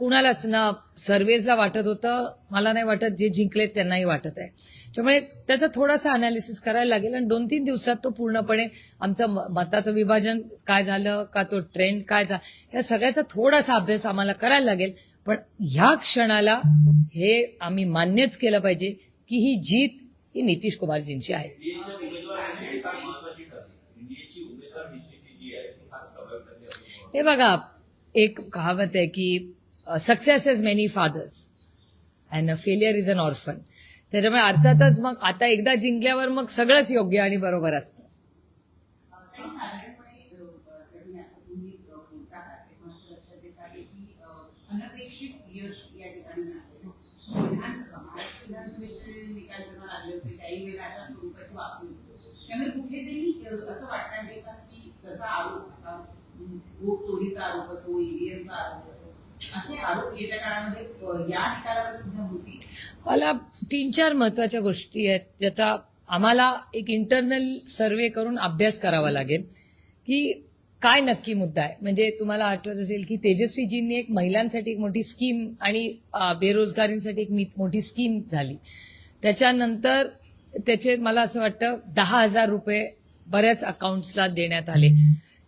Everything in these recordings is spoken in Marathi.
कुणालाच ना सर्वेजला वाटत होतं. मला नाही वाटत जे जिंकले त्यांनाही वाटत आहे. त्यामुळे त्याचा थोडासा अनालिसिस करायला लागेल आणि दोन तीन दिवसात तो पूर्णपणे आमचं म- मताचं विभाजन काय झालं का तो ट्रेंड काय झाला या सगळ्याचा थोडासा अभ्यास आम्हाला करायला लागेल. पण ह्या क्षणाला हे आम्ही मान्यच केलं पाहिजे की ही जीत ही नितीश कुमारजींची आहे. हे बघा एक कहावत आहे की success is many fathers and a failure is an orphan त्याच्यामुळे अर्थातच मग आता एकदा जिंकल्यावर मग सगळंच योग्य आणि बरोबर असतं. असं की वाटतं की जसा आरोप आता चोरीचा आरोप असो ईव्हीएमचा आरोप असो मला तीन चार महत्त्वाच्या गोष्टी आहेत ज्याचा आम्हाला एक इंटरनल सर्वे करून अभ्यास करावा लागेल. की काय नक्की मुद्दा आहे? म्हणजे तुम्हाला आठवत असेल की तेजस्वीजींनी एक महिलांसाठी एक मोठी स्कीम आणि बेरोजगारींसाठी एक मी- मोठी स्कीम झाली. त्याच्यानंतर त्याचे मला असं वाटतं दहा हजार रुपये बऱ्याच अकाउंट्सला देण्यात आले.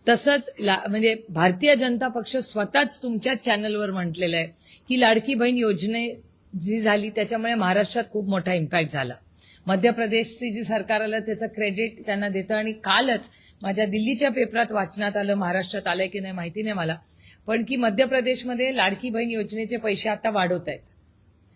तसंच ला- म्हणजे भारतीय जनता पक्ष स्वतःच तुमच्याच चॅनलवर म्हटलेलं आहे की लाडकी बहीण योजने जी झाली त्याच्यामुळे महाराष्ट्रात खूप मोठा इम्पॅक्ट झाला. मध्य प्रदेशची जी सरकार आलं त्याचं क्रेडिट त्यांना देतं आणि कालच माझ्या दिल्लीच्या पेपरात वाचनात आलं महाराष्ट्रात आलंय की नाही माहिती नाही मला. पण की मध्य प्रदेशमध्ये लाडकी बहीण योजनेचे पैसे आता वाढवत आहेत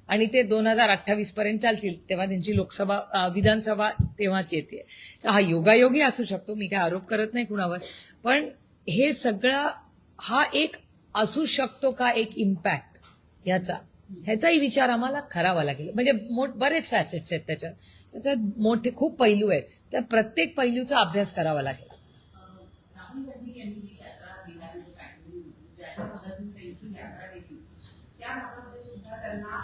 आणि ते दोन हजार अठ्ठावीस पर्यंत चालतील तेव्हा त्यांची लोकसभा विधानसभा तेव्हाच येते. हा योगायोगी असू शकतो मी काय आरोप करत नाही कुणावर पण हे सगळं हा एक असू शकतो का एक इम्पॅक्ट ह्याचा ह्याचाही विचार आम्हाला करावा लागेल. म्हणजे मोठ बरेच फॅसेट्स आहेत त्याच्यात. त्याच्यात मोठे खूप पैलू आहेत. त्या प्रत्येक पैलूचा अभ्यास करावा लागेल. त्यांना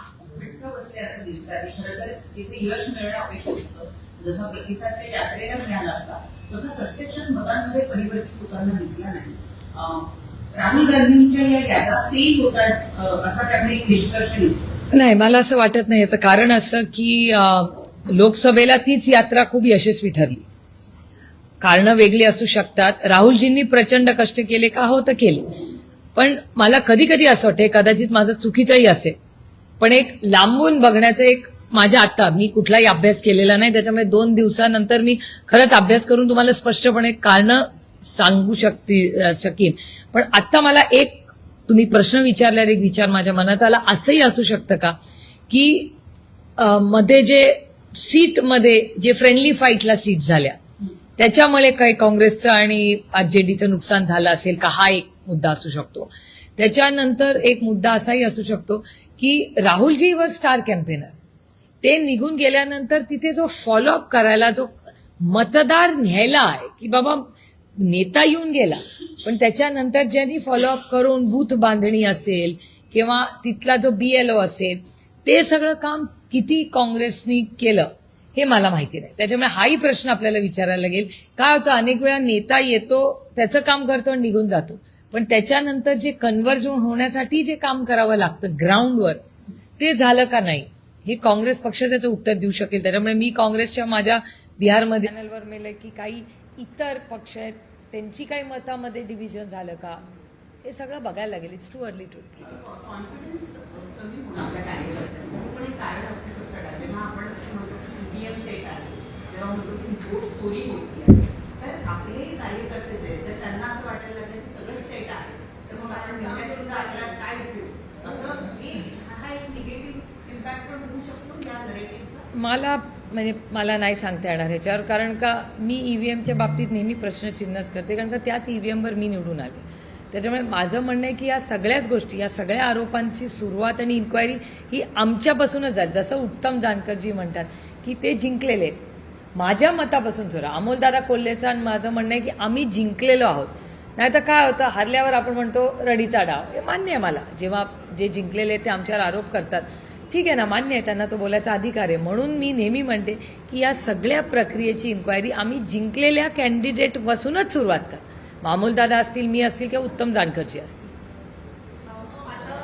भटकं बसले असं दिसतं आणि खरं तर तिथे यश मिळणं अपेक्षित होतं जसा प्रतिसाद त्या यात्रेला मिळाला असता तसा प्रत्यक्षात मतांमध्ये परिवर्तित होताना दिसला नाही. राहुल गांधींच्या या यात्रा तेही होतात असा त्यामुळे एक निष्कर्ष निघतो नाही मला असं वाटत नाही. याचं कारण असं की लोकसभेला तीच यात्रा खूप यशस्वी ठरली. कारणं वेगळी असू शकतात. राहुलजींनी प्रचंड कष्ट केले का हो तर केले. पण मला कधी कधी असं वाटते कदाचित माझं चुकीचंही असेल. पण एक लांबून बघण्याचं एक माझ्या आता मी कुठलाही अभ्यास केलेला नाही त्याच्यामुळे दोन दिवसानंतर मी खरंच अभ्यास करून तुम्हाला स्पष्टपणे कारणं सांगू शकते शकेन. पण आता मला एक तुम्ही प्रश्न विचारल्यावर एक विचार माझ्या मनात आला. असंही असू शकतं का? की मध्ये जे सीटमध्ये जे फ्रेंडली फाईटला सीट झाल्या त्याच्यामुळे काही काँग्रेसचं आणि आरजेडीचं नुकसान झालं असेल का? हा एक मुद्दा असू शकतो. त्याच्यानंतर एक मुद्दा असाही असू शकतो की राहुलजी व स्टार कॅम्पेनर ते निघून गेल्यानंतर तिथे जो फॉलोअप करायला जो मतदार न्यायला आहे की बाबा नेता येऊन गेला पण त्याच्यानंतर ज्यांनी फॉलोअप करून बूथ बांधणी असेल किंवा तिथला जो बी एल ओ असेल ते सगळं काम किती काँग्रेसनी केलं हे मला माहिती नाही. त्याच्यामुळे हाही प्रश्न आपल्याला विचारायला लागेल. काय होतं अनेक वेळा नेता येतो त्याचं काम करतो आणि निघून जातो. पण त्याच्यानंतर जे कन्व्हर्जन होण्यासाठी जे काम करावं लागतं ग्राउंडवर ते झालं का नाही? हे काँग्रेस पक्ष त्याचं उत्तर देऊ शकेल. त्याच्यामुळे मी काँग्रेसच्या माझ्या बिहारमध्ये चॅनलवर मेलं की काही इतर पक्ष आहेत त्यांची काही मतामध्ये डिव्हिजन झालं का? हे सगळं बघायला लागेल. It's too early to confidence कमी होणं आपल्या कार्यकर्त्यांचं हे पण एक कारण असू शकतं का जेव्हा आपण असं म्हणतो की ईव्हीएम सेट आहे जेव्हा म्हणतो की वोट चोरी होती आहे तर आपले कार्यकर्ते जे आहेत, तर त्यांना असं वाटायला लागलं की सगळं सेट आहे तर मग आपण नव्या दिवसा आपल्याला काय उपयोग असं एक हा एक निगेटिव्ह इम्पॅक्ट पण होऊ शकतो या नरेटिव्हचा मला म्हणजे मला नाही सांगता येणार ह्याच्यावर कारण का मी ई व्ही एमच्या बाबतीत नेहमी प्रश्नचिन्हच करते कारण का त्याच ई व्ही एमवर मी निवडून आले. त्याच्यामुळे माझं म्हणणं आहे की या सगळ्याच गोष्टी या सगळ्या आरोपांची सुरुवात आणि इन्क्वायरी ही आमच्यापासूनच झाली. जसं उत्तम जानकरजी म्हणतात की ते जिंकलेले आहेत. माझ्या मतापासून सुरू अमोलदादा कोल्हेचं आणि माझं म्हणणं आहे की आम्ही जिंकलेलो आहोत. नाही तर काय होतं हरल्यावर आपण म्हणतो रडीचा डाव. हे मान्य आहे मला. जेव्हा जे जिंकलेले ते आमच्यावर आरोप करतात. ठीक आहे ना मान्य आहे त्यांना तो बोलायचा अधिकार आहे. म्हणून मी नेहमी म्हणते की या सगळ्या प्रक्रियेची इन्क्वायरी आम्ही जिंकलेल्या कॅन्डिडेटपासूनच सुरुवात कर. मामूलदादा असतील मी असतील किंवा उत्तम जानकरजी असतील आता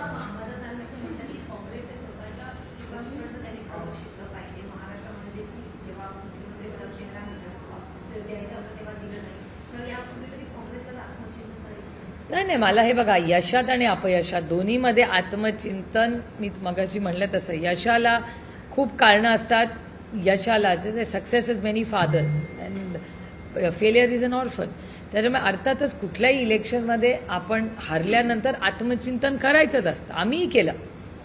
तर यापूर्वी तरी काँग्रेसला आत्मचिंतन करायची नाही मला हे बघा यशात आणि अपयशात दोन्हीमध्ये आत्मचिंतन मी मगाशी म्हणलं तसं यशाला खूप कारणं असतात. यशाला जे success is many fathers and failure is an orphan त्याच्यामुळे अर्थातच कुठल्याही इलेक्शनमध्ये आपण हरल्यानंतर आत्मचिंतन करायचंच असतं. आम्हीही केलं.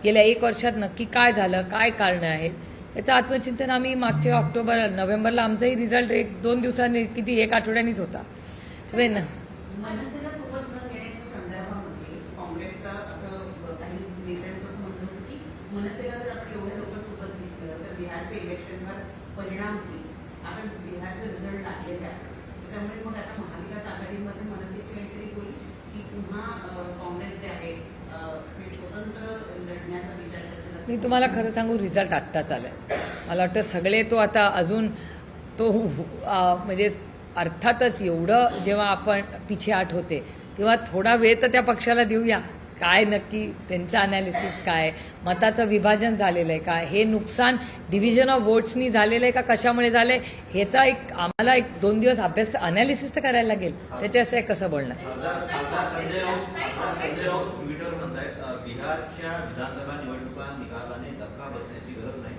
गेल्या एक वर्षात नक्की काय झालं काय कारणं आहेत याचं आत्मचिंतन आम्ही मागच्या ऑक्टोबर नोव्हेंबरला आमचाही रिझल्ट एक दोन दिवसांनी किती एक आठवड्यानीच होता. त्यामुळे न- मनसेला सोबत न घेण्याच्या संदर्भामध्ये काँग्रेसचं असं अ, काही नेत्यांचं असं म्हणणं होतं की मनसेला जर आपण एवढ्या लोक सोबत घेतलं तर बिहारच्या इलेक्शनवर परिणाम होईल. आता बिहारचे रिझल्ट लागलेले आहेत त्यामुळे मग आता महाविकास आघाडीमध्ये मनसेची एंट्री होईल की पुन्हा काँग्रेस जे आहे ते स्वतंत्र लढण्याचा विचार मी तुम्हाला खरं सांगू रिझल्ट आत्ताच आलाय. मला वाटतं सगळे तो आता अजून तो म्हणजे अर्थातच एवढं जेव्हा आपण पिछे आठ होते तेव्हा थोडा वेळ तर त्या पक्षाला देऊया. काय नक्की त्यांचं अनालिसिस काय मताचं विभाजन झालेलं आहे का हे नुकसान डिव्हिजन ऑफ वोट्सनी झालेलं आहे का कशामुळे झालंय ह्याचा एक आम्हाला एक दोन दिवस अभ्यास अनालिसिस तर करायला लागेल त्याच्याशिवाय कसं बोलणार खासदार खासदार संजय राऊत खासदार संजय राऊत ट्विटर म्हणतायत अ, बिहारच्या विधानसभा निवडणुका निकालाने धक्का बसण्याची गरज नाही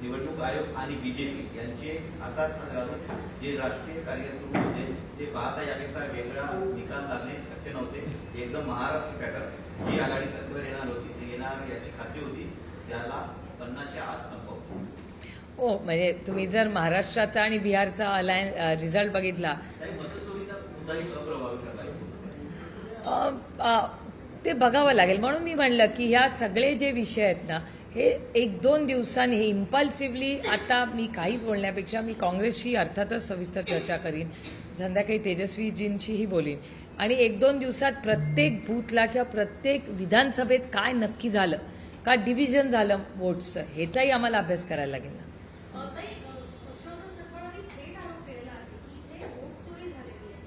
निवडणूक आयोग आणि बीजेपी यांचे आता जे राष्ट्रीय कार्य सुरू होते ते पाहता यापेक्षा वेगळा निकाल लागणे शक्य नव्हते. एकदम महाराष्ट्र पॅटर्न. जी आघाडी सत्तेवर येणार होती ते येणार याची खात्री होती. त्याला पन्नासच्या आत संपव. हो म्हणजे तुम्ही जर महाराष्ट्राचा आणि बिहारचा अलायन रिझल्ट बघितला. ते बघावं लागेल. म्हणून मी म्हणलं की ह्या सगळे जे विषय आहेत ना हे एक दोन दिवसांनी हे इम्पल्सिव्हली आता मी काहीच बोलण्यापेक्षा मी काँग्रेसशी अर्थातच सविस्तर चर्चा करीन. संध्याकाळी तेजस्वीजींशीही बोलीन. आणि एक दोन दिवसात प्रत्येक बूथला किंवा प्रत्येक विधानसभेत काय नक्की झालं का डिव्हिजन झालं वोट्सचं ह्याचाही आम्हाला अभ्यास करायला लागेल ना अ, ताई, अ, हर्षवर्धन चव्हाणांनी थेट आरोप केलेला आहे की इथे वोट चोरी झालेली आहे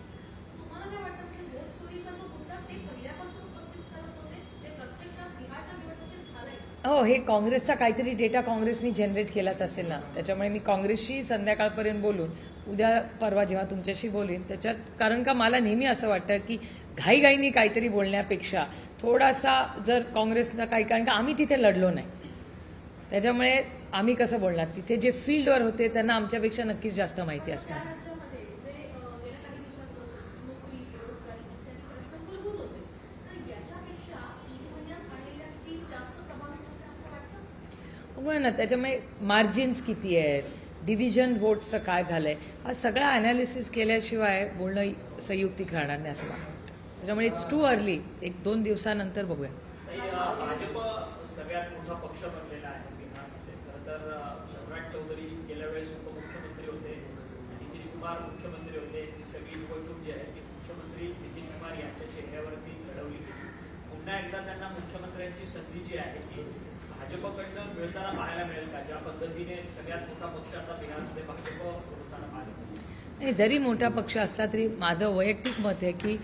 तुम्हाला काय वाटतं की वोट चोरीचा जो मुद्दा ते पहिल्यापासून उपस्थित करत होते ते प्रत्यक्षात बिहारच्या निवडणुकीत झालंय हो हे काँग्रेसचा काहीतरी डेटा काँग्रेसनी जनरेट केलाच असेल ना. त्याच्यामुळे मी काँग्रेसशी संध्याकाळपर्यंत बोलून उद्या परवा जेव्हा तुमच्याशी बोलेन त्याच्यात कारण का मला नेहमी असं वाटतं की घाईघाईनी काहीतरी बोलण्यापेक्षा थोडासा जर काँग्रेसला काही कारण का आम्ही तिथे लढलो नाही. त्याच्यामुळे आम्ही कसं बोलणार? तिथे जे फील्डवर होते त्यांना आमच्यापेक्षा नक्कीच जास्त माहिती असणार राज्यामध्ये जे अ, गेल्या काही दिवसांपासून नोकरी बेरोजगारी इत्यादी प्रश्न मूलभूत होते तर याच्यापेक्षा तीन महिन्यात आणलेल्या स्कीम जास्त प्रभावी ठरल्या असं वाटतं ना त्याच्यामुळे मार्जिन्स किती आहेत? डिव्हिजन वोटचं काय झालंय? हा सगळा अनालिसिस केल्याशिवाय बोलणं संयुक्तिक राहणार नाही असं मला वाटतं. त्याच्यामुळे इट्स टू अर्ली एक दोन दिवसानंतर बघूया. भाजप सगळ्यात मोठा पक्ष बनलेला आहे बिहारमध्ये. खरं तर सम्राट चौधरी गेल्या वेळेस उपमुख्यमंत्री होते नितीश कुमार मुख्यमंत्री होते. ही सगळी निवडणूक जी आहे ती मुख्यमंत्री नितीश कुमार यांच्या चेहऱ्यावरती गेली. पुन्हा एकदा त्यांना मुख्यमंत्र्यांची संधी जी आहे ती भाजपकडनं मिळताना पाहायला मिळेल का? ज्या पद्धतीने सगळ्यात मोठा पक्ष आता बिहारमध्ये भाजप होताना पाहिला नाही जरी मोठा पक्ष असला तरी माझं वैयक्तिक मत आहे की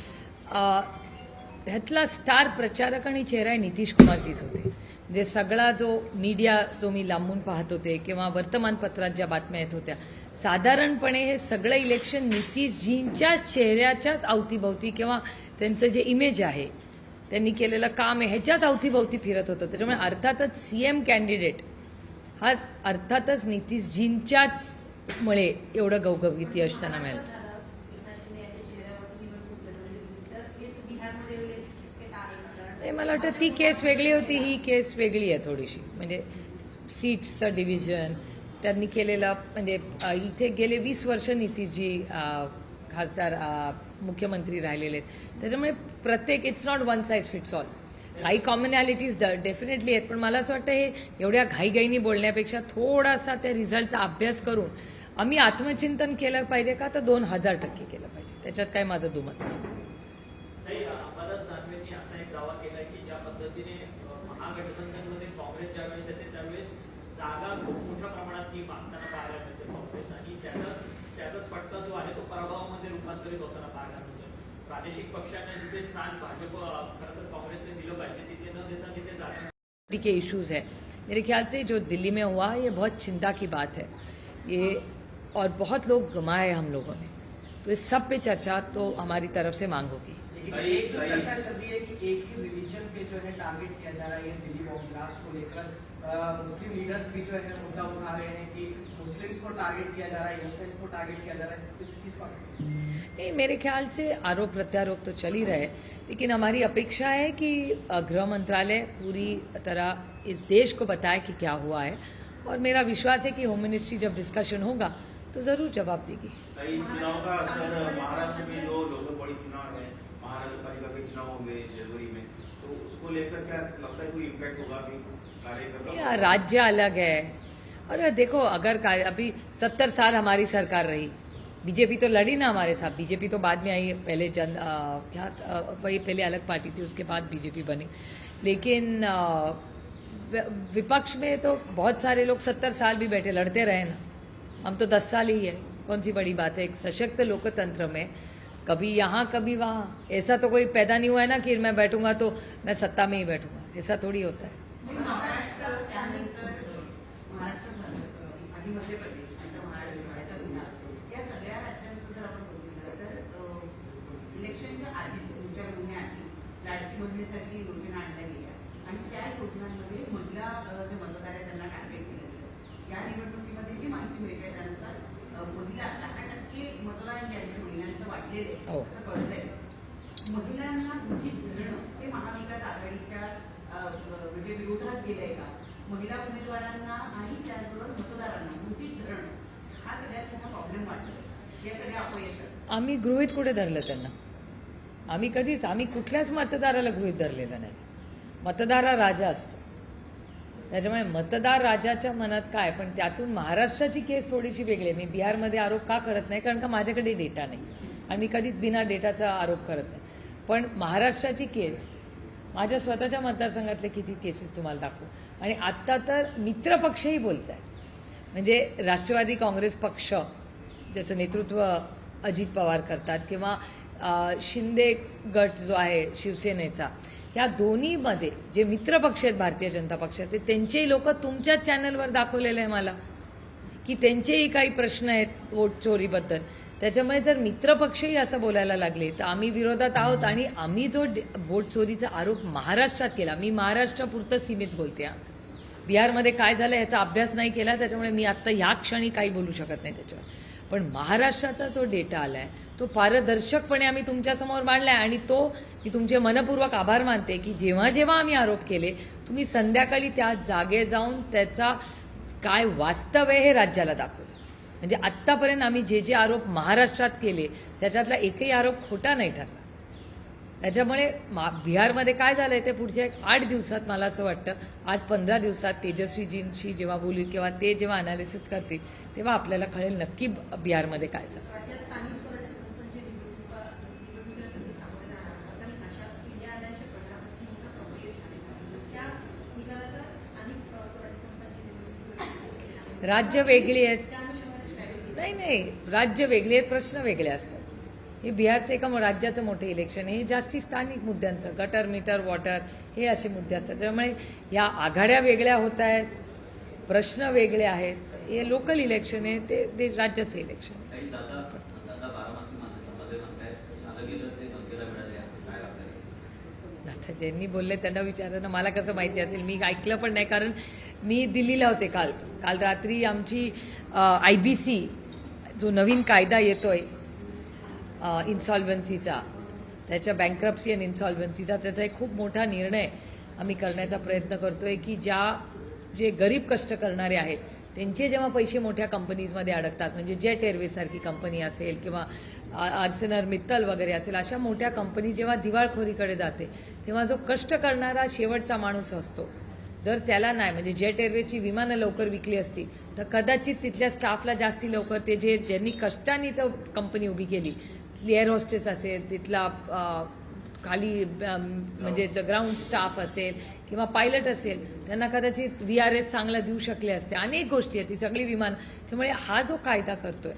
ह्यातला स्टार प्रचारक आणि चेहरा आहे नितीश कुमारजीच होते. म्हणजे सगळा जो मीडिया जो मी लांबून पाहत होते किंवा वर्तमानपत्रात ज्या बातम्या येत होत्या साधारणपणे हे सगळं इलेक्शन नितीशजींच्या चेहऱ्याच्याच अवतीभवती किंवा त्यांचं जे इमेज आहे त्यांनी केलेलं काम आहे. ह्याच्याच अवतीभवती फिरत होतं. त्याच्यामुळे अर्थातच सी एम कॅन्डिडेट हा अर्थातच नितीशजींच्याच मुळे एवढं गवगवीत यश त्यांना मिळालं. मला वाटतं ती केस वेगळी होती. ही केस वेगळी आहे थोडीशी. म्हणजे सीट्सचं डिव्हिजन त्यांनी केलेलं म्हणजे इथे गेले वीस वर्ष नितीशजी खासदार मुख्यमंत्री राहिलेले आहेत. त्याच्यामुळे प्रत्येक it's not one size fits all काही कॉमनॅलिटीज डेफिनेटली आहेत पण मला असं वाटतं हे एवढ्या घाईघाईनी बोलण्यापेक्षा थोडासा त्या रिझल्टचा अभ्यास करून आम्ही आत्मचिंतन केलं पाहिजे का? तर दोन हजार टक्के केलं पाहिजे. त्याच्यात काय माझं दुमत नाही नाही. रूपांतरित होताना पाहायला प्रादेशिक पक्षांना जिथे स्थान भाजप खरं तर काँग्रेसने दिलं पाहिजे तिथे न देता तिथे जागा के इश्यूज़ है। मेरे ख्याल से जो दिल्ली में हुआ ये बहुत चिंता की बात है। ये और बहुत लोग गंवाए हम लोगों ने। तो इस सब पे चर्चा तो हमारी तरफ़ से मांग होगी। एक चर्चा चल रही है कि एक ही रिलीजन पे जो है टारगेट किया जा रहा है दिल्ली बॉम्ब ब्लास्ट को लेकर मुस्लिम लीडर्स भी जो है मुद्दा उठा रहे हैं कि मुस्लिम्स को टारगेट किया जा रहा है इनोसेंट्स को टारगेट किया जा रहा है इस चीज़ को नहीं मेरे ख्याल से आरोप प्रत्यारोप तो चल ही रहे लेकिन हमारी अपेक्षा है कि गृह मंत्रालय पूरी तरह इस देश को बताए कि क्या हुआ है और मेरा विश्वास है कि होम मिनिस्ट्री जब डिस्कशन होगा तो ज़रूर जवाब देगी। कई चुनाव का असर महाराष्ट्र में जो बॉडी चुनाव है महानगर पालिका के चुनाव होंगे जनवरी लेकर क्या लगता है कोई इम्पैक्ट होगा राज्य अलग है। और देखो अगर अभी सत्तर साल हमारी सरकार रही। बीजेपी तो लड़ी ना हमारे साथ। बीजेपी तो बाद में आई पहले जन अ, क्या वही पहले अलग पार्टी थी उसके बाद बीजेपी बनी। लेकिन वि- विपक्ष में तो बहुत सारे लोग सत्तर साल भी बैठे लड़ते रहे ना। हम तो दस साल ही है। कौन सी बड़ी बात है? एक सशक्त लोकतंत्र में कभी यहाँ, कभी वहाँ। ऐसा तो कोई पैदा नहीं हुआ है ना कि मैं बैठूँगा तो मैं सत्ता में ही बैठूँगा। ऐसा थोड़ी होता है। टक्के मतदान ज्यांचं महिलांचं वाढलेलं आहे हो. असं कळतंय. महिलांना गृहीत धरणं ते महाविकास आघाडीच्या अ, म्हणजे विरोधात गेलंय का? महिला उमेदवारांना आणि त्याचबरोबर मतदारांना गृहीत धरणं? हा सगळ्यात मोठा प्रॉब्लेम वाटतोय या सगळ्या अपयशात आम्ही गृहित कुठे धरलं त्यांना? आम्ही कधीच आम्ही कुठल्याच मतदाराला गृहित धरलेलं नाही. मतदार राजा असतो. त्याच्यामुळे मतदार राजाच्या मनात काय? पण त्यातून महाराष्ट्राची केस थोडीशी वेगळी आहे. मी बिहारमध्ये आरोप का करत नाही? कारण का माझ्याकडे डेटा नाही. आणि मी कधीच बिना डेटाचा आरोप करत नाही. पण महाराष्ट्राची केस माझ्या स्वतःच्या मतदारसंघातले किती केसेस तुम्हाला दाखवू? आणि आत्ता तर मित्रपक्षही बोलत आहे म्हणजे राष्ट्रवादी काँग्रेस पक्ष ज्याचं नेतृत्व अजित पवार करतात किंवा शिंदे गट जो आहे शिवसेनेचा ह्या दोन्हीमध्ये जे मित्रपक्ष आहेत भारतीय जनता पक्षाचे त्यांचेही लोक तुमच्याच चॅनलवर दाखवलेले आहे मला की त्यांचेही काही प्रश्न आहेत वोट चोरीबद्दल. त्याच्यामुळे जर मित्रपक्षही असं बोलायला लागले तर आम्ही विरोधात आहोत आणि आम्ही जो वोट चोरीचा आरोप महाराष्ट्रात केला मी महाराष्ट्रापुरतं सीमित बोलते बिहारमध्ये काय झालं याचा अभ्यास नाही केला त्याच्यामुळे मी आत्ता ह्या क्षणी काही बोलू शकत नाही त्याच्यावर. पण महाराष्ट्राचा जो डेटा आलाय तो पारदर्शकपणे आम्ही तुमच्यासमोर मांडलाय आणि तो मी तुमचे मनपूर्वक आभार मानते की जेव्हा जेव्हा आम्ही आरोप केले तुम्ही संध्याकाळी त्या जागे जाऊन त्याचा काय वास्तव आहे हे राज्याला दाखवलं म्हणजे आत्तापर्यंत आम्ही जे जे आरोप महाराष्ट्रात केले त्याच्यातला एकही आरोप खोटा नाही ठरला. त्याच्यामुळे मा- बिहारमध्ये काय झालंय ते पुढच्या एक आठ दिवसात मला असं वाटतं आठ पंधरा दिवसात तेजस्वीजींशी जेव्हा बोलू किंवा ते जेव्हा अनालिसिस करतील तेव्हा आपल्याला कळेल नक्की बिहारमध्ये काय झालं आहे राज्य वेगळी आहेत. नाही नाही. राज्य वेगळे आहेत प्रश्न वेगळे असतात. हे बिहारचं एका राज्याचं मोठं इलेक्शन आहे. हे जास्ती स्थानिक मुद्द्यांचं गटर मीटर वॉटर हे असे मुद्दे असतात. त्यामुळे या आघाड्या वेगळ्या होत आहेत प्रश्न वेगळे आहेत. हे लोकल इलेक्शन आहे ते ते राज्याचं इलेक्शन आता ज्यांनी बोलले त्यांना विचारा ना मला कसं माहिती असेल? मी ऐकलं पण नाही कारण मी दिल्लीला होते काल. काल रात्री आमची आय बी सी जो नवीन कायदा येतोय इन्सॉल्वन्सीचा त्याच्या बँक्रप्सी अँड इन्सॉल्वन्सीचा त्याचा एक खूप मोठा निर्णय आम्ही करण्याचा प्रयत्न करतो आहे की ज्या जे गरीब कष्ट करणारे आहेत त्यांचे जेव्हा पैसे मोठ्या कंपनीजमध्ये अडकतात म्हणजे जेट एअरवेजसारखी कंपनी असेल किंवा आर्सेनर मित्तल वगैरे असेल अशा मोठ्या कंपनी जेव्हा दिवाळखोरीकडे जाते तेव्हा जो कष्ट करणारा शेवटचा माणूस असतो. जर त्याला नाही म्हणजे जेट एअरवेजची विमानं लवकर विकली असती तर कदाचित तिथल्या स्टाफला जास्ती लवकर ते जे ज्यांनी कष्टाने तर कंपनी उभी केली एअर होस्टेस असेल तिथला खाली म्हणजे ग्राउंड स्टाफ असेल किंवा पायलट असेल त्यांना कदाचित व्ही आर एस चांगला देऊ शकले असते. अनेक गोष्टी आहेत ती सगळी विमान त्यामुळे हा जो कायदा करतोय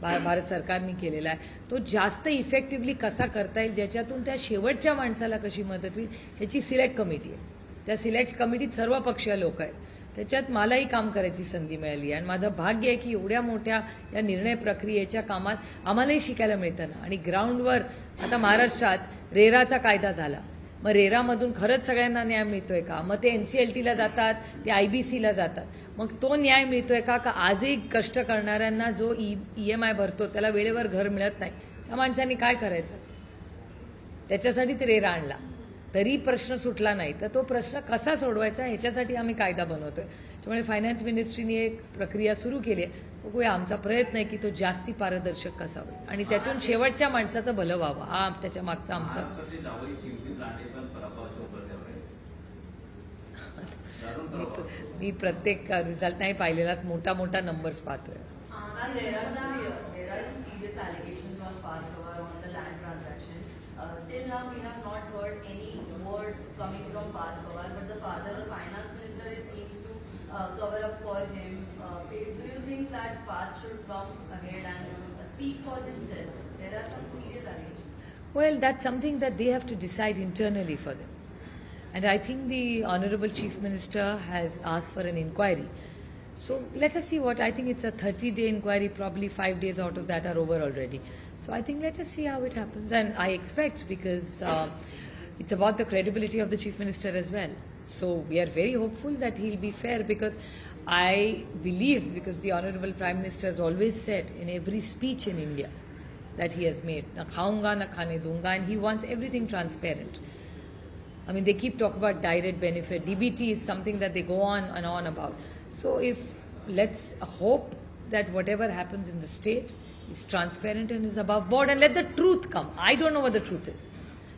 भारत सरकारने केलेला आहे तो जास्त इफेक्टिव्हली कसा करता येईल ज्याच्यातून त्या शेवटच्या माणसाला कशी मदत होईल ह्याची सिलेक्ट कमिटी आहे. त्या सिलेक्ट कमिटीत सर्व पक्षीय लोक आहेत. त्याच्यात मलाही काम करायची संधी मिळाली आणि माझं भाग्य आहे की एवढ्या मोठ्या या निर्णय प्रक्रियेच्या कामात आम्हालाही शिकायला मिळतं ना. आणि ग्राउंडवर आता महाराष्ट्रात रेराचा कायदा झाला. मग रेरामधून खरंच सगळ्यांना न्याय मिळतोय का? मग ते एन सी एल टीला जातात ते आय बी सीला जातात. मग तो न्याय मिळतोय का? का आजही कष्ट करणाऱ्यांना जो ई एम आय भरतो त्याला वेळेवर घर मिळत नाही. त्या माणसांनी काय करायचं? त्याच्यासाठीच रेरा आणला. तरी प्रश्न सुटला नाही. तर तो प्रश्न कसा सोडवायचा ह्याच्यासाठी आम्ही कायदा बनवतोय. त्यामुळे फायनान्स मिनिस्ट्रीने एक प्रक्रिया सुरू केली आहे. बघूया आमचा प्रयत्न आहे की तो जास्ती पारदर्शक कसा होईल. आणि त्यातून शेवटच्या माणसाचं भलं व्हावं. हा त्याच्या मागचा आमचा मी प्रत्येक रिझल्ट नाही पाहिलेलाच मोठा मोठा नंबर्स पाहतोय. there are some there are some serious allegations on Parkawar on the land transaction. Uh, till now, we have coming from Parkawar, but the father, the finance minister, seems to uh, cover up for him. Uh, do you think that Parth should come ahead and speak for himself? There are some serious allegations. Well, that's something that they have to decide internally for them. And I think the Honorable Chief Minister has asked for an inquiry. So let us see what. I think it's a 30 day inquiry, probably five days out of that are over already. So I think let us see how it happens. And I expect because uh, it's about the credibility of the Chief Minister as well. So we are very hopeful that he'll be fair because I believe, because the Honorable Prime Minister has always said in every speech in India, that he has made. Na khaunga, na khane dunga, and he wants everything transparent. I mean, they keep talking about direct benefit. DBT is something that they go on and on about. So, if let's hope that whatever happens in the state is transparent and is above board, and let the truth come. I don't know what the truth is.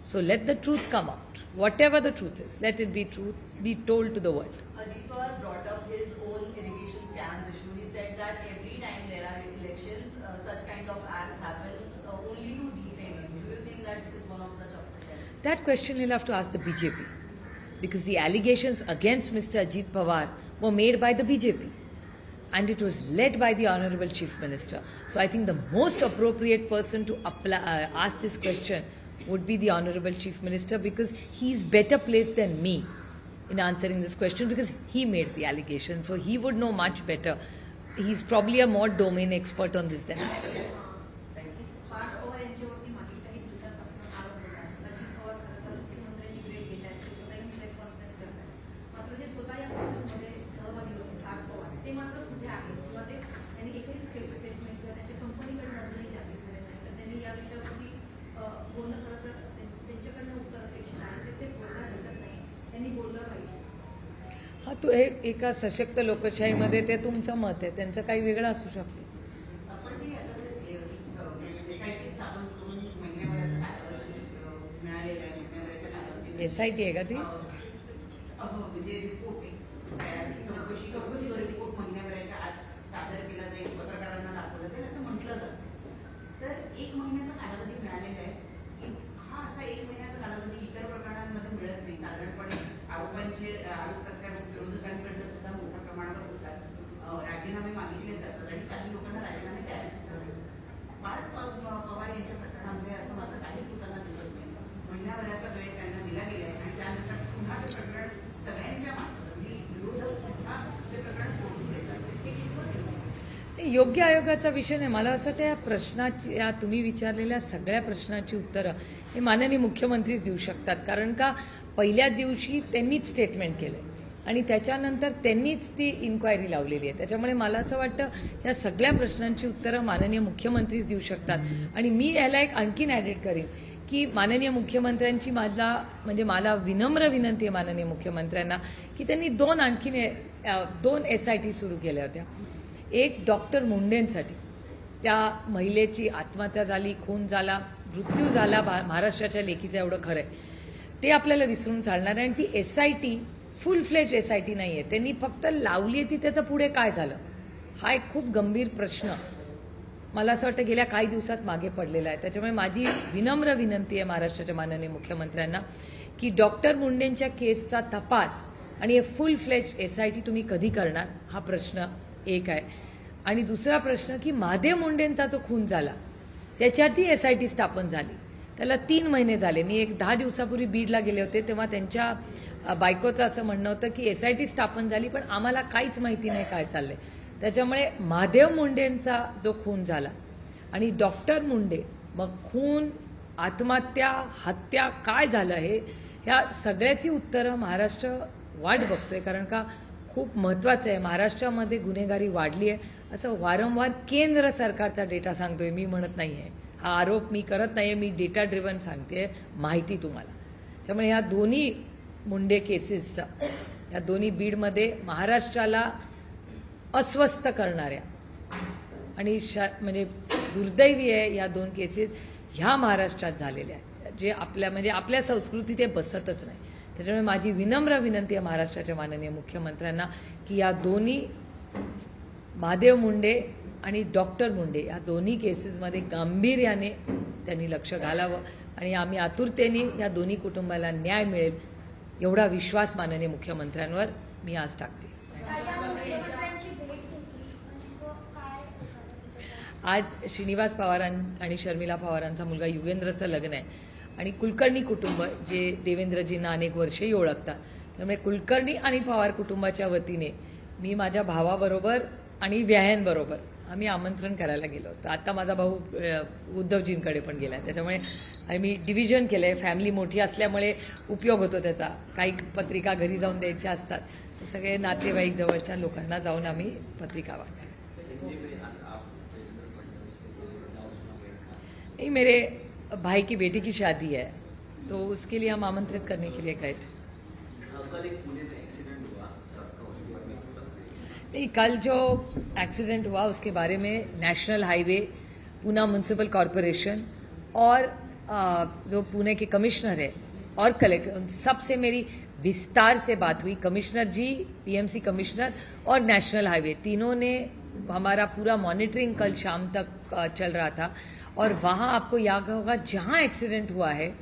So, let the truth come out. Whatever the truth is, let it be truth, be told to the world. Ajit Pawar brought up his own irrigation scams issue. He said that every time there are elections, uh, such kind of acts happen uh, only to defame him. Do you think that this is one of such attempts? That question you'll have to ask the BJP. Because the allegations against Mr. Ajit Pawar were made by the BJP. And it was led by the Honorable Chief Minister. So I think the most appropriate person to apply, uh, ask this question would be the Honorable Chief Minister because he's better placed than me in answering this question because he made the allegation. So he would know much better. He's probably a more domain expert on this than I am. एका सशक्त लोकशाहीमध्ये ते तुमचं मत आहे त्यांचं काही वेगळं असू शकतं. एस आय टी आहे का ती? म्हणजे की हा असा एक महिन्याचा कालावधी इतर प्रकरणांमध्ये मिळत नाही. साधारणपणे आरोपांचे आरोप प्रत्यारोप विरोधकांकडनं सुद्धा मोठ्या प्रमाणावर होतात अ, राजीनामे मागितले जातात आणि काही लोकांना राजीनामे द्यावे सुद्धा लागतात. पवार यांच्या प्रकरणामध्ये असं मात्र काहीच लोकांना दिसत नाही. महिन्याभराचा वेळ त्यांना दिला गेला आहे आणि त्यानंतर पुन्हा ते प्रकरण सगळ्यांच्या मागणी विरोधक सुद्धा ते प्रकरण सोडून देतात. हे कितपत योग्य आयोगाचा विषय नाही. मला असं वाटतं या प्रश्नाची या तुम्ही विचारलेल्या सगळ्या प्रश्नाची उत्तरं हे माननीय मुख्यमंत्रीच देऊ शकतात. कारण का पहिल्या दिवशी त्यांनीच स्टेटमेंट केलं आणि त्याच्यानंतर त्यांनीच ती इन्क्वायरी लावलेली आहे. त्याच्यामुळे मला असं वाटतं या सगळ्या प्रश्नांची उत्तरं माननीय मुख्यमंत्रीच देऊ शकतात. आणि मी याला एक आणखीन ॲडेड करीन की माननीय मुख्यमंत्र्यांची माझा म्हणजे मला विनम्र विनंती आहे माननीय मुख्यमंत्र्यांना की त्यांनी दोन आणखीन दोन एस आय टी सुरू केल्या होत्या. एक डॉक्टर मुंडेंसाठी. त्या महिलेची आत्महत्या झाली खून झाला मृत्यू झाला महाराष्ट्राच्या लेखीचं एवढं खरं आहे. ते आपल्याला विसरून चालणार आहे. आणि ती S I T full fledged S I T नाही आहे त्यांनी फक्त लावली आहे ती त्याचं पुढे काय झालं? हा एक खूप गंभीर प्रश्न. मला असं वाटतं गेल्या काही दिवसात मागे पडलेला आहे. त्याच्यामुळे माझी विनम्र विनंती आहे महाराष्ट्राच्या माननीय मुख्यमंत्र्यांना की डॉक्टर मुंडेंच्या केसचा तपास आणि हे full fledged S I T तुम्ही कधी करणार? हा प्रश्न एक आहे. आणि दुसरा प्रश्न की महादेव मुंडेंचा जो खून झाला त्याच्यातही एस आय टी स्थापन झाली. त्याला तीन महिने झाले. मी एक दहा दिवसापूर्वी बीडला गेले होते तेव्हा त्यांच्या बायकोचं असं म्हणणं होतं की एस आय टी स्थापन झाली पण आम्हाला काहीच माहिती नाही काय चाललंय. त्याच्यामुळे महादेव मुंडेंचा जो खून झाला आणि डॉक्टर मुंडे मग खून आत्महत्या हत्या काय झालं हे ह्या सगळ्याची उत्तरं महाराष्ट्र वाट बघतोय कारण का खूप महत्वाचं आहे. महाराष्ट्रामध्ये गुन्हेगारी वाढली आहे. असं वारंवार केंद्र सरकारचा डेटा सांगतोय मी म्हणत नाही आहे हा आरोप मी करत नाही आहे मी डेटा ड्रिव्हन सांगते माहिती तुम्हाला. त्यामुळे ह्या दोन्ही मुंडे केसेसचा या दोन्ही बीडमध्ये महाराष्ट्राला अस्वस्थ करणाऱ्या आणि शा म्हणजे दुर्दैवी आहे या दोन केसेस ह्या महाराष्ट्रात झालेल्या आहेत. जे आपल्या म्हणजे आपल्या संस्कृतीत ते बसतच नाही. त्याच्यामुळे माझी विनम्र विनंती आहे महाराष्ट्राच्या माननीय मुख्यमंत्र्यांना की या दोन्ही महादेव मुंडे आणि डॉक्टर मुंडे या दोन्ही केसेसमध्ये गांभीर्याने त्यांनी लक्ष घालावं आणि आम्ही आतुरतेने या दोन्ही कुटुंबाला न्याय मिळेल एवढा विश्वास माननीय मुख्यमंत्र्यांवर मी आज टाकते. आज श्रीनिवास पवारां आणि शर्मिला पवारांचा मुलगा युगेंद्रचं लग्न आहे. आणि कुलकर्णी कुटुंब जे देवेंद्रजींना अनेक वर्षही ओळखतात. त्यामुळे कुलकर्णी आणि पवार कुटुंबाच्या वतीने मी माझ्या भावाबरोबर आणि व्यायांबरोबर आम्ही आमंत्रण करायला गेलो होतो. आता माझा भाऊ उद्धवजींकडे पण गेला आहे त्याच्यामुळे आणि मी डिव्हिजन केलं आहे फॅमिली मोठी असल्यामुळे उपयोग होतो त्याचा. काही पत्रिका घरी जाऊन द्यायच्या असतात. सगळे नातेवाईक जवळच्या लोकांना जाऊन आम्ही पत्रिका वाटल्या नहीं मेरे भाई की बेटी की शादी है तो उसके लिए हम आमंत्रित करने के लिए गए थे. नहीं, कल जो एक्सीडेंट हुआ, उसके बारे में national highway Poona municipal corporation और जो पुणे के कमिश्नर है और कलेक्टर उन सबसे मेरी विस्तार से बात हुई कमिश्नर जी पीएमसी कमिश्नर और नेशनल हाईवे तीनों ने हमारा पूरा मॉनिटरिंग कल शाम तक चल रहा था और वहाँ आपको याद होगा, जहाँ एक्सीडेंट हुआ है,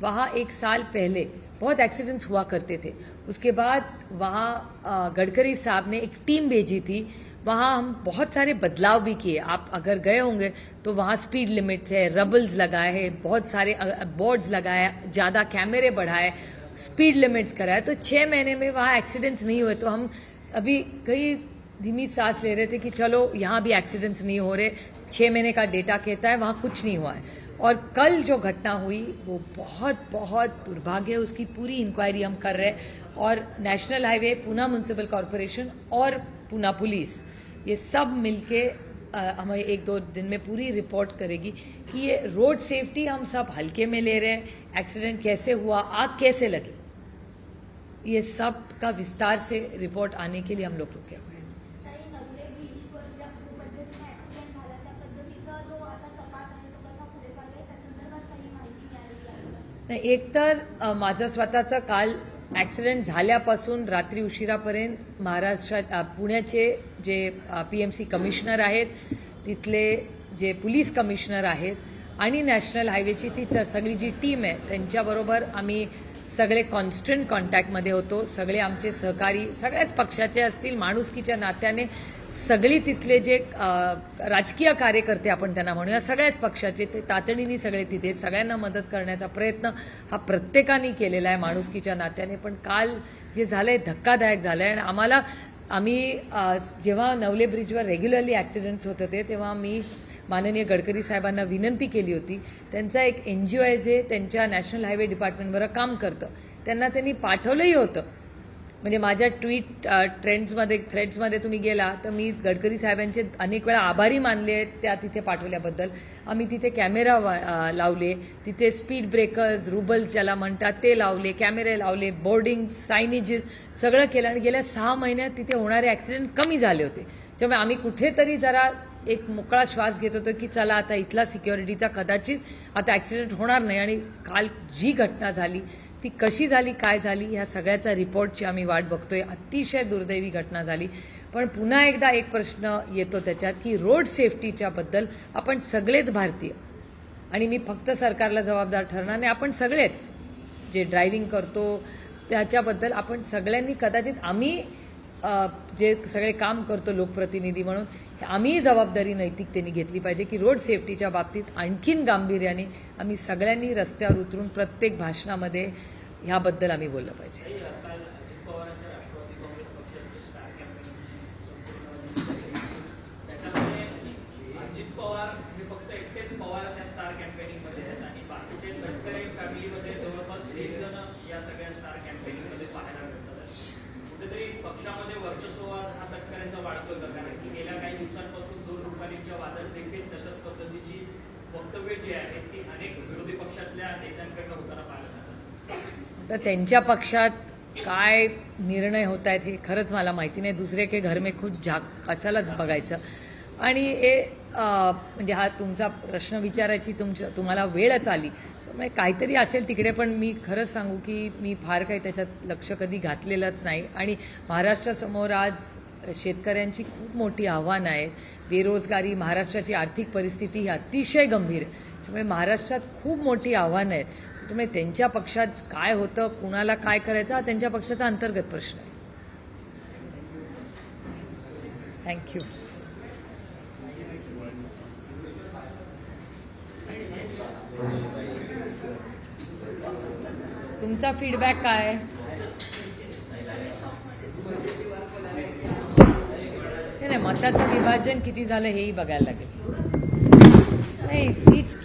वहाँ एक साल पहले बहुत एक्सीडेंट्स हुआ करते थे। उसके बाद वहाँ गडकरी साहब ने एक टीम भेजी थी। वहाँ हम बहुत सारे बदलाव भी किए। आप अगर गए होंगे तो वहाँ स्पीड लिमिट्स है रबल्स लगाए हैं, बहुत सारे बोर्ड्स लगाए ज़्यादा कैमरे बढ़ाए स्पीड लिमिट्स कराए। तो छः महीने में वहाँ एक्सीडेंट्स नहीं हुए। तो हम अभी कई धीमी सांस ले रहे थे कि चलो, यहाँ भी एक्सीडेंट्स नहीं हो रहे। छः महीने का डेटा कहता है, वहाँ कुछ नहीं हुआ है। और कल जो घटना हुई, वो बहुत बहुत दुर्भाग्य है। उसकी पूरी इंक्वायरी हम कर रहे हैं। और national highway Poona municipal corporation और पूना पुलिस ये सब मिलके हमें एक दो दिन में पूरी रिपोर्ट करेगी कि ये रोड सेफ्टी हम सब हल्के में ले रहे हैं। एक्सीडेंट कैसे हुआ? आग कैसे लगी? ये सब का विस्तार से रिपोर्ट आने के लिए हम लोग रुके हुए नाही एक तर माझं स्वतःचं काल ॲक्सिडेंट झाल्यापासून रात्री उशिरापर्यंत महाराष्ट्रात पुण्याचे J P M C commissioner आहेत तिथले जे पोलीस कमिशनर आहेत आणि नॅशनल हायवेची ती सगळी जी टीम आहे त्यांच्याबरोबर आम्ही सगळे कॉन्स्टंट कॉन्टॅक्टमध्ये होतो. सगळे आमचे सहकारी सगळ्याच पक्षाचे असतील माणुसकीच्या नात्याने सगळी तिथले जे राजकीय कार्यकर्ते आपण त्यांना म्हणूया सगळ्याच पक्षाचे ते तातडीने सगळे तिथे सगळ्यांना मदत करण्याचा प्रयत्न हा प्रत्येकाने केलेला आहे माणुसकीच्या नात्याने. पण काल जे झालंय धक्कादायक झालं आहे आणि आम्हाला आम्ही जेव्हा नवले ब्रिजवर रेग्युलरली ॲक्सिडेंट्स होत होते तेव्हा मी माननीय गडकरी साहेबांना विनंती केली होती. त्यांचा एक एन जी ओ आहे जे त्यांच्या नॅशनल हायवे डिपार्टमेंटवर काम करतं. त्यांना त्यांनी पाठवलंही होतं. म्हणजे माझ्या ट्विट ट्रेंड्समध्ये थ्रेड्समध्ये तुम्ही गेला तर मी गडकरी साहेबांचे अनेक वेळा आभारी मानले आहेत त्या तिथे पाठवल्याबद्दल. आम्ही तिथे कॅमेरा वा- लावले तिथे स्पीड ब्रेकर्स रुबल्स ज्याला म्हणतात ते लावले कॅमेरे लावले बोर्डिंग सायनेजेस सगळं केलं आणि गेल्या सहा महिन्यात तिथे होणारे ॲक्सिडेंट कमी झाले होते. त्यामुळे आम्ही कुठेतरी जरा एक मोकळा श्वास घेत होतो की चला आता इथला सिक्युरिटीचा कदाचित आता ॲक्सिडेंट होणार नाही आणि काल जी घटना झाली ती कशी झाली काय झाली ह्या सगळ्याचा रिपोर्टची आम्ही वाट बघतोय. अतिशय दुर्दैवी घटना झाली. पण पुन्हा एकदा एक प्रश्न येतो त्याच्यात की रोड सेफ्टीच्या बद्दल आपण सगळेच भारतीय. आणि मी फक्त सरकारला जबाबदार ठरणार नाही आपण सगळेच जे ड्रायव्हिंग करतो त्याच्याबद्दल आपण सगळ्यांनी कदाचित आम्ही जे सगळे काम करतो लोकप्रतिनिधी म्हणून आम्ही जबाबदारी नैतिकतेने घेतली पाहिजे की रोड सेफ्टीच्या बाबतीत आणखीन गांभीर्याने आम्ही सगळ्यांनी रस्त्यावर उतरून प्रत्येक भाषणामध्ये ह्याबद्दल आम्ही बोललं पाहिजे. पवार हे फक्त एकटेच पवार त्या स्टार कॅम्पेनिंगमध्ये आहेत आणि बाकीचे फॅमिलीमध्ये जवळपास एक जण या सगळ्या स्टार कॅम्पेनिंगमध्ये पाहायला मिळतात कुठेतरी पक्षामध्ये वर्चस्व हा तटकऱ्यांचा वाढतोय का कारण की गेल्या काही दिवसांपासून दोन रुपालींच्या वादात देखील तशाच पद्धतीची वक्तव्य जी आहेत ती अनेक विरोधी पक्षातल्या नेत्यांकडनं होताना पाहायला मिळतात. तर त्यांच्या पक्षात काय निर्णय होत आहेत हे खरंच मला माहिती नाही. दुसरे के घर मे खुद झाक कशालाच बघायचं. आणि हे म्हणजे हा तुमचा प्रश्न विचारायची तुमच्या तुम्हाला वेळच आली. त्यामुळे काहीतरी असेल तिकडे पण मी खरंच सांगू की मी फार काही त्याच्यात लक्ष कधी घातलेलंच नाही. आणि महाराष्ट्रासमोर आज शेतकऱ्यांची खूप मोठी आव्हानं आहेत बेरोजगारी महाराष्ट्राची आर्थिक परिस्थिती ही अतिशय गंभीर. आहे त्यामुळे महाराष्ट्रात खूप मोठी आव्हानं आहेत त्यामुळे त्यांच्या पक्षात काय होतं कुणाला काय करायचं हा त्यांच्या पक्षाचा अंतर्गत प्रश्न आहे. थँक्यू तुमचा फीडबॅक काय? नाही नाही, मताचं विभाजन किती झालं हेही बघायला लागेल. नाही सीट्स